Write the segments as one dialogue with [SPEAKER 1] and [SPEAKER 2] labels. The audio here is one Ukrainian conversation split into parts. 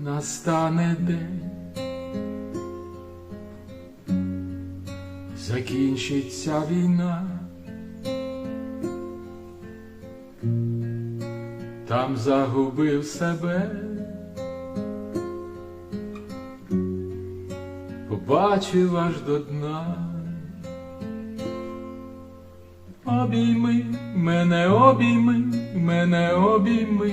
[SPEAKER 1] настане день, закінчиться війна, там загубив себе, побачив аж до дна. Обійми, мене обійми, мене обійми,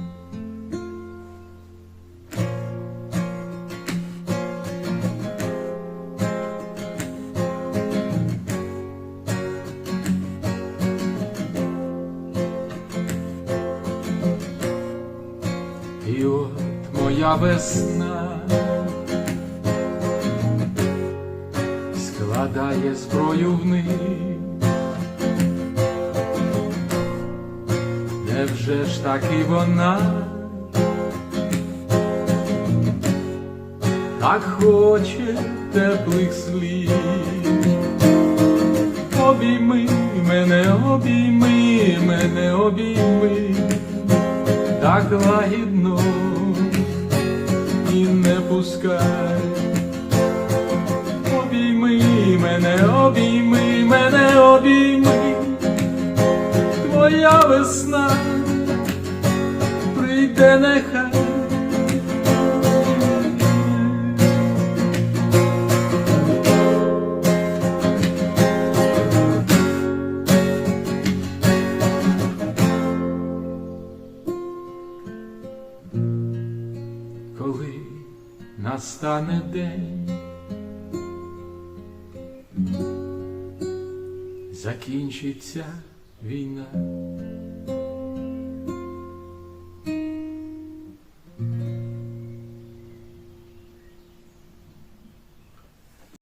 [SPEAKER 1] Моя весна складає зброю в вниз. Невже ж таки вона так хоче теплих слів? Обійми мене, обійми мене, обійми так лагідно пускай. Обійми мене, обійми мене, обійми, твоя весна прийде нехай. коли настане день, закінчиться війна.